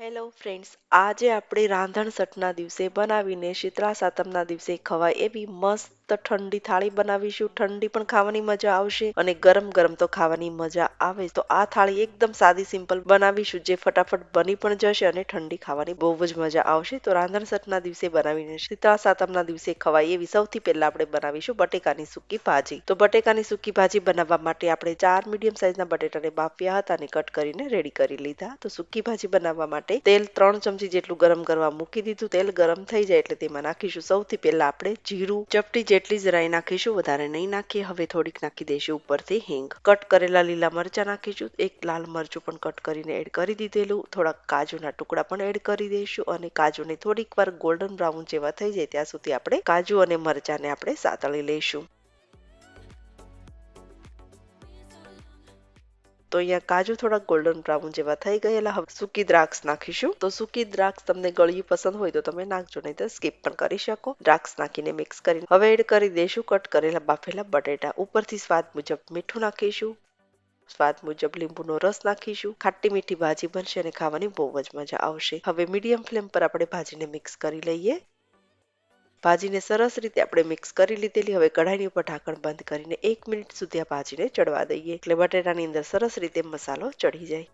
Hello friends આજે આપણે રાંધણ સટના દિવસે બનાવીને શીતળા સાતમના દિવસે ખવાય એવી મસ્ત ઠંડી થાળી બનાવીશું. ઠંડી પણ ખાવાની મજા આવશે અને ગરમ ગરમ તો ખાવાની મજા આવે. તો આ થાળી એકદમ સાદી, સિમ્પલ બનાવીશું. જે ફટાફટ બની પણ જશે અને ઠંડી ખાવાની બહુ જ મજા આવશે. તો રાંધણ સટના દિવસે બનાવીને શીતળા સાતમના દિવસે ખવાય એવી સૌથી પહેલા આપણે બનાવીશું બટેકાની સૂકી ભાજી. તો બટેકાની સૂકી ભાજી બનાવવા માટે આપણે ચાર મીડિયમ સાઇઝના બટેટાને બાફ્યા હતા અને કટ કરીને રેડી કરી લીધા. તો સૂકી ભાજી બનાવવા માટે તેલ ત્રણ ચમચી જેટલું ગરમ કરવા મૂકી દીધું. તેલ ગરમ થઈ જાય એટલે તેમાં નાખીશું સૌથી પહેલા આપણે જીરું, ચપટી જેટલી જ રાઈ નાખીશું, વધારે નહીં નાખીએ. હવે થોડીક નાખી દઈશું ઉપરથી હિંગ. કટ કરેલા લીલા મરચા નાખીશું. એક લાલ મરચું પણ કટ કરીને એડ કરી દીધેલું. થોડાક કાજુના ટુકડા પણ એડ કરી દઈશું અને કાજુને થોડીક વાર ગોલ્ડન બ્રાઉન જેવા થઈ જાય ત્યાં સુધી આપણે કાજુ અને મરચાને આપણે સાતળી લઈશું. તો અહીંયા કાજુ થોડા ગોલ્ડન બ્રાઉન જેવા થઈ ગયેલા. હવે સૂકી દ્રાક્ષ નાખીશું. તો સૂકી દ્રાક્ષ તમને ગળ્યું પસંદ હોય તો તમે નાખજો, નહીં તો સ્કીપ પણ કરી શકો. દ્રાક્ષ નાખીને મિક્સ કરી હવે એડ કરી દઈશું કટ કરેલા બાફેલા બટેટા. ઉપરથી સ્વાદ મુજબ મીઠું નાખીશું. સ્વાદ મુજબ લીંબુનો રસ નાખીશું. ખાટી મીઠી ભાજી બનશે અને ખાવાની બહુ જ મજા આવશે. હવે મીડિયમ ફ્લેમ પર આપણે ભાજીને મિક્સ કરી લઈએ. ભાજીને સરસ રીતે આપણે મિક્સ કરી લીધેલી. હવે કઢાઈની ઉપર ઢાંકણ બંધ કરીને એક મિનિટ સુધી આ ભાજીને ચડવા દઈએ. એટલે બટેટાની અંદર સરસ રીતે મસાલો ચડી જાય.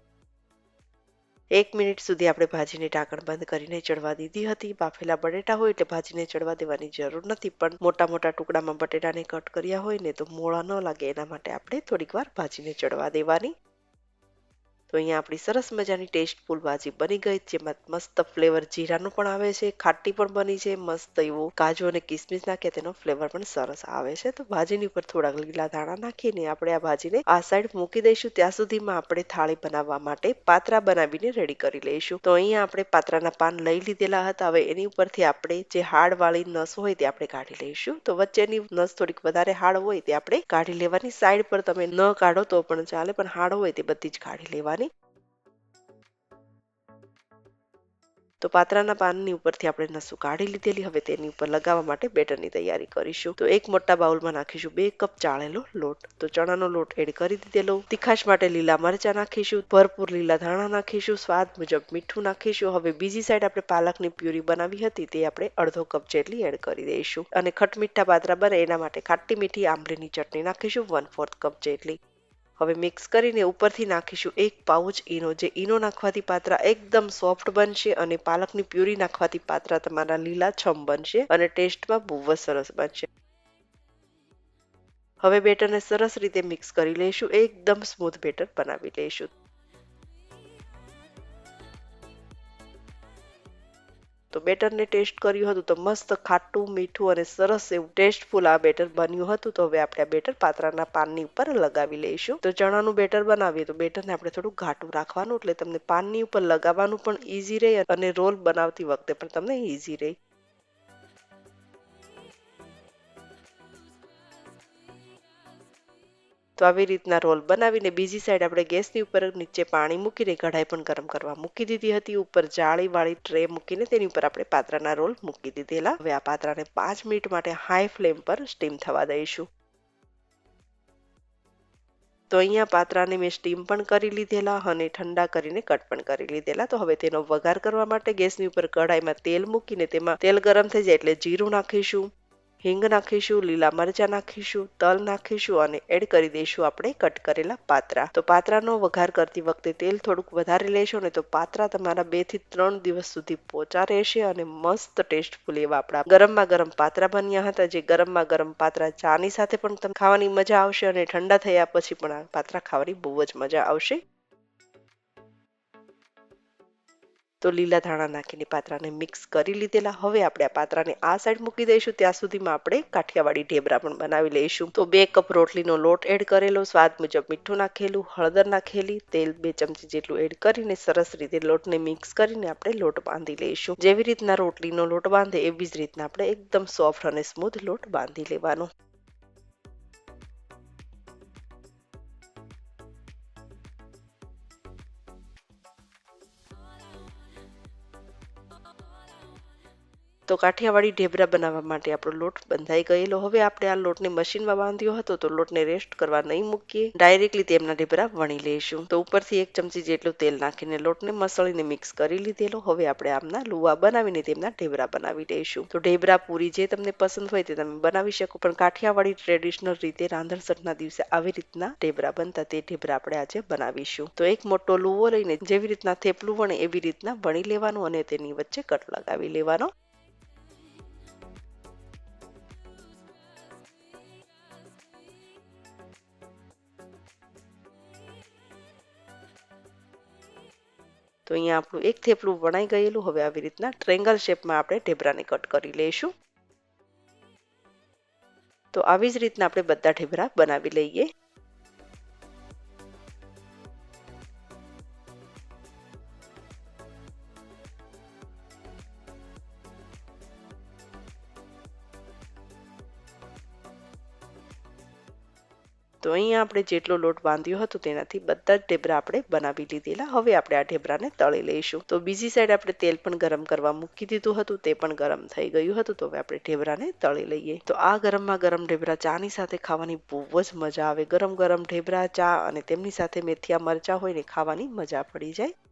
એક મિનિટ સુધી આપણે ભાજીને ઢાંકણ બંધ કરીને ચડવા દીધી હતી. બાફેલા બટેટા હોય એટલે ભાજીને ચડવા દેવાની જરૂર નથી. પણ મોટા મોટા ટુકડામાં બટેટાને કટ કર્યા હોય ને તો મોળા ન લાગે. એના માટે આપણે થોડીક વાર ભાજીને ચડવા દેવાની. તો અહીંયા આપણી સરસ મજાની ટેસ્ટફુલ ભાજી બની ગઈ, જેમાં મસ્ત ફ્લેવર જીરાનું પણ આવે છે, ખાટી પણ બની છે, મસ્ત એવું કાજુ અને કિસમિસ નાખે તેનો ફ્લેવર પણ સરસ આવે છે. તો ભાજીની ઉપર થોડાક લીલા ધાણા નાખીને આપણે આ ભાજીને આ સાઈડ મૂકી દઈશું. ત્યાં સુધીમાં આપણે થાળી બનાવવા માટે પાત્રા બનાવીને રેડી કરી લઈશું. તો અહીંયા આપણે પાત્રાના પાન લઈ લીધેલા હતા. હવે એની ઉપરથી આપણે જે હાડ વાળી નસ હોય તે આપણે કાઢી લઈશું. તો વચ્ચેની નસ થોડીક વધારે હાડ હોય તે આપણે કાઢી લેવાની. સાઈડ પર તમે ન કાઢો તો પણ ચાલે, પણ હાડ હોય તે બધી જ કાઢી લેવાની. તો પાત્રાના પાનની ઉપરથી આપણે નસું કાઢી લીધેલી. હવે તેની ઉપર લગાવવા માટે બેટરની તૈયારી કરીશું. તો એક મોટા બાઉલમાં નાખીશું બે કપ ચાળેલો લોટ. તો ચણાનો લોટ એડ કરી દીધેલો. તીખાશ માટે લીલા મરચા નાખીશું. ભરપૂર લીલા ધાણા નાખીશું. સ્વાદ મુજબ મીઠું નાખીશું. હવે બીજી સાઈડ આપણે પાલકની પ્યુરી બનાવી હતી. તે આપણે અડધો કપ જેટલી એડ કરી દઈશું. અને ખટમીઠા પાત્રા બને એના માટે ખાટી મીઠી આંબલીની ચટણી નાખીશું. વન ફોર્થ કપ જેટલી. હવે મિક્સ કરીને ઉપરથી નાખીશું એક પાઉચ ઈનો. જે ઈનો નાખવાથી પાત્રા એકદમ સોફ્ટ બનશે અને પાલકની પ્યુરી નાખવાથી પાત્રા તમારા લીલા છમ બનશે અને ટેસ્ટમાં બહુ જ સરસ બનશે. હવે બેટરને સરસ રીતે મિક્સ કરી લઈશું. એકદમ સ્મૂથ બેટર બનાવી લઈશું. તો બેટરને ટેસ્ટ કર્યું હતું તો મસ્ત ખાટું, મીઠું અને સરસ એવું ટેસ્ટફુલ આ બેટર બન્યું હતું. તો હવે આપણે આ બેટર પાત્રાના પાનની ઉપર લગાવી લઈશું. તો ચણાનું બેટર બનાવીએ તો બેટરને આપણે થોડું ઘાટું રાખવાનું એટલે તમને પાનની ઉપર લગાવવાનું પણ ઈઝી રહે અને રોલ બનાવતી વખતે પણ તમને ઈઝી રહે. તો આવી રીતના રોલ બનાવીને બીજી સાઈડ આપણે ગેસની ઉપર નીચે પાણી મૂકીને કઢાઈ પણ ગરમ કરવા મૂકી દીધી હતી. ઉપર જાળીવાળી ટ્રે મૂકીને તેની ઉપર આપણે પાત્રાના રોલ મૂકી દીધેલા. હવે આ પાત્રાને પાંચ મિનિટ માટે હાઈ ફ્લેમ પર સ્ટીમ થવા દઈશું. તો અહીંયા પાત્રાને મેં સ્ટીમ પણ કરી લીધેલા અને ઠંડા કરીને કટ પણ કરી લીધેલા. તો હવે તેનો વઘાર કરવા માટે ગેસની ઉપર કઢાઈમાં તેલ મૂકીને તેમાં તેલ ગરમ થઈ જાય એટલે જીરું નાખીશું. હિંગ નાખીશું, લીલા મરચા નાખીશું, તલ નાખીશું અને એડ કરી દઈશું આપણે કટ કરેલા પાત્રા. તો પાત્રાનો વઘાર કરતી વખતે તેલ થોડુંક વધારે લેશો ને તો પાત્રા તમારા બેથી ત્રણ દિવસ સુધી પોચા રહેશે અને મસ્ત ટેસ્ટફુલ એવા આપણા ગરમમાં ગરમ પાત્રા બન્યા હતા, જે ગરમમાં ગરમ પાત્રા ચાની સાથે પણ તમને ખાવાની મજા આવશે અને ઠંડા થયા પછી પણ આ પાત્રા ખાવાની બહુ જ મજા આવશે. તો લીલા ધાણા નાખીને પાત્રાને મિક્સ કરી લીધેલા. હવે આપણે આ પાત્રાને આ સાઈડ મૂકી દઈશું. ત્યાં સુધીમાં આપણે કાઠિયાવાડી ઢેબરા પણ બનાવી લઈશું. તો બે કપ રોટલીનો લોટ એડ કરેલો. સ્વાદ મુજબ મીઠું નાખેલું, હળદર નાખેલી, તેલ બે ચમચી જેટલું એડ કરીને સરસ રીતે લોટને મિક્સ કરીને આપણે લોટ બાંધી લઈશું. જેવી રીતના રોટલીનો લોટ બાંધે, એવી જ રીતના આપણે એકદમ સોફ્ટ અને સ્મૂથ લોટ બાંધી લેવાનો. તો કાઠિયાવાડી ઢેબરા બનાવવા માટે આપણો લોટ બંધાઈ ગયેલો. હવે આપણે આ લોટને મશીનમાં બાંધ્યો હતો તો લોટને રેસ્ટ કરવા નહીં મૂકીએ. ડાયરેક્ટલી તેમના ઢેબરા વણી લઈશું. તો ઉપરથી એક ચમચી જેટલું તેલ નાખીને લોટને મસળીને મિક્સ કરી લીધેલો. હવે આપણે આમના લુવા બનાવીને તેમના ઢેબરા બનાવી લઈશું તો ઢેબરા પૂરી જે તમને પસંદ હોય તે તમે બનાવી શકો. પણ કાઠિયાવાડી ટ્રેડિશનલ રીતે રાંધણસઠના દિવસે આવી રીતના ઢેબરા બનતા તે ઢેબરા આપણે આજે બનાવીશું. તો એક મોટો લુવો લઈને જેવી રીતના થેપલું વણે એવી રીતના વણી લેવાનું અને તેની વચ્ચે કટ લગાવી લેવાનો. અહીંયા આપણું એક થેપલું વણાઈ ગયેલું. હવે આવી રીતના ટ્રેંગલ શેપમાં આપણે ઢેબરાને કટ કરી લઈશું. તો આવી જ રીતના આપણે બધા ઢેબરા બનાવી લઈએ. તો અહીંયા આપણે જેટલો લોટ બાંધ્યો હતો તેનાથી બધા જ ઢેબરા આપણે બનાવી લીધેલા. હવે આપણે આ ઢેબરાને તળી લઈશું. તો બીજી સાઈડ આપણે તેલ પણ ગરમ કરવા મૂકી દીધું હતું. તે પણ ગરમ થઈ ગયું હતું. તો હવે આપણે ઢેબરાને તળી લઈએ. તો આ ગરમમાં ગરમ ઢેબરા ચાની સાથે ખાવાની બહુ જ મજા આવે. ગરમ ગરમ ઢેબરા, ચા અને તેમની સાથે મેથિયા મરચા હોય ને ખાવાની મજા પડી જાય.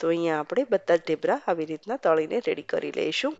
તો અહીંયા આપણે બધા ઢેબરા આવી રીતના તળીને રેડી કરી લઈશું.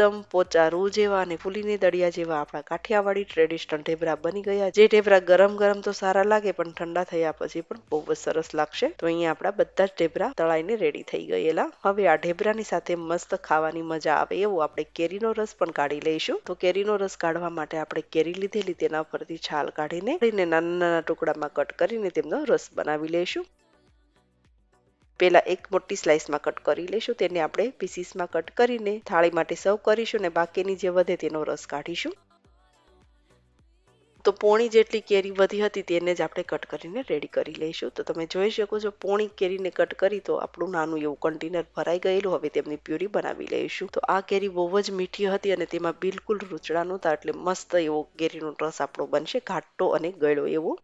એકદમ પોચા રૂ જેવા અને ફૂલીને દળિયા જેવા આપણા કાઠિયાવાડી ટ્રેડિશનલ ઢેબરા બની ગયા જે ઢેબરા ગરમ ગરમ તો સારા લાગે પણ ઠંડા થયા પછી પણ બહુ જ સરસ લાગશે. તો અહીંયા આપણા બધા જ ઢેબરા તળાઈને રેડી થઈ ગયેલા. હવે આ ઢેબરાની સાથે મસ્ત ખાવાની મજા આવે એવું આપણે કેરીનો રસ પણ કાઢી લઈશું. તો કેરીનો રસ કાઢવા માટે આપણે કેરી લીધેલી તેના પરથી છાલ કાઢીને નાના નાના ટુકડામાં કટ કરીને તેમનો રસ બનાવી લઈશું. પેલા એક મોટી સ્લાઇસમાં કટ કરી લઈશું, તેને આપણે પીસીસમાં કટ કરીને થાળી માટે સર્વ કરીશું અને બાકીની જે વધે તેનો રસ કાઢીશું. તો પોણી જેટલી કેરી વધી હતી તેને જ આપણે કટ કરીને રેડી કરી લઈશું. તો તમે જોઈ શકો છો, પોણી કેરીને કટ કરી તો આપણું નાનું એવું કન્ટેનર ભરાઈ ગયેલું. હવે તેમની પ્યુરી બનાવી લઈશું. તો આ કેરી બહુ જ મીઠી હતી અને તેમાં બિલકુલ રૂચડા નહોતા એટલે મસ્ત એવો કેરીનો રસ આપણો બનશે, ઘાટો અને ગળ્યો એવો.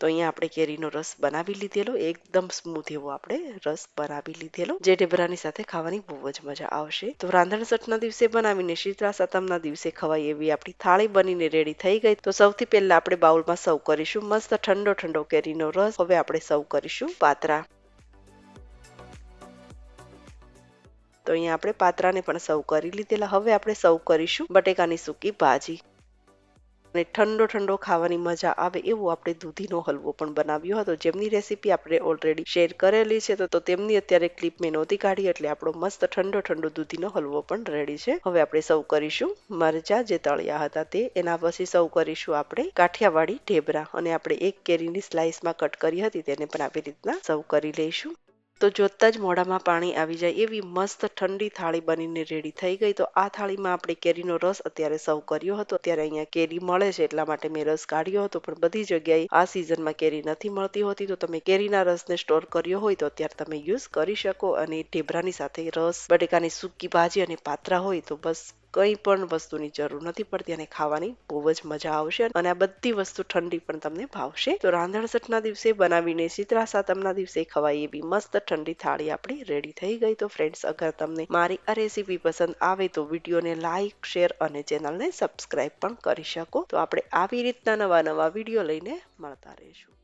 તો અહીંયા આપણે કેરીનો રસ બનાવી લીધેલો, એકદમ સ્મૂથ એવો આપણે રસ બનાવી લીધેલો, જે ઢેબરાની સાથે ખાવાની બહુ જ મજા આવશે. તો રાંધણ સઠના દિવસે બનાવીને, શીતળા સાતમના દિવસે ખવાય એવી આપણી થાળી બનીને રેડી થઈ ગઈ. તો સૌથી પહેલા આપણે બાઉલમાં સર્વ કરીશું, મસ્ત ઠંડો ઠંડો કેરીનો રસ. હવે આપણે સર્વ કરીશું પાત્રા. તો અહીંયા આપણે પાત્રાને પણ સર્વ કરી લીધેલા. હવે આપણે સર્વ કરીશું બટેકાની સૂકી ભાજી. અને ઠંડો ઠંડો ખાવાની મજા આવે એવું આપણે દૂધીનો હલવો પણ બનાવ્યો હતો. જેમની રેસીપી આપણે ઓલરેડી શેર કરેલી છે તો તેમની અત્યારે ક્લિપ મેં નહોતી કાઢી એટલે આપણો મસ્ત ઠંડો ઠંડો દૂધીનો હલવો પણ રેડી છે. હવે આપણે સૌ કરીશું મરચા જે તળિયા હતા તે. એના પછી સૌ કરીશું આપણે કાઠિયાવાડી ઢેબરા. અને આપણે એક કેરીની સ્લાઇસમાં કટ કરી હતી, તેને પણ આવી રીતના સર્વ કરી લઈશું. તો જોતા જ મોઢામાં પાણી આવી જાય એવી મસ્ત ઠંડી થાળી બનીને રેડી થઈ ગઈ. તો આ થાળીમાં આપણે કેરીનો રસ અત્યારે સર્વ કર્યો હતો. અત્યારે અહીંયા કેરી મળે છે એટલા માટે મેં રસ કાઢ્યો હતો, પણ બધી જગ્યાએ આ સિઝનમાં કેરી નથી મળતી હોતી. તો તમે કેરીના રસને સ્ટોર કર્યો હોય તો અત્યારે તમે યુઝ કરી શકો અને ઢેબરાની સાથે રસ, બટેકાની સૂકી ભાજી અને પાત્રા હોય તો બસ કંઈ પણ વસ્તુની જરૂર નથી પડતી અને ખાવાની બહુ જ મજા આવશે અને આ બધી વસ્તુ ઠંડી પણ તમને ભાવશે. તો રાંધણસઠના દિવસે બનાવીને શીતળા સાતમના દિવસે ખવાય એવી મસ્ત ઠંડી થાળી આપણી રેડી થઈ ગઈ. તો ફ્રેન્ડ્સ અગર તમને મારી આ રેસીપી પસંદ આવે તો વિડીયોને લાઇક શેર અને ચેનલને સબસ્ક્રાઇબ પણ કરી શકો. તો આપણે આવી રીતના નવા નવા વીડિયો લઈને મળતા રહીશું.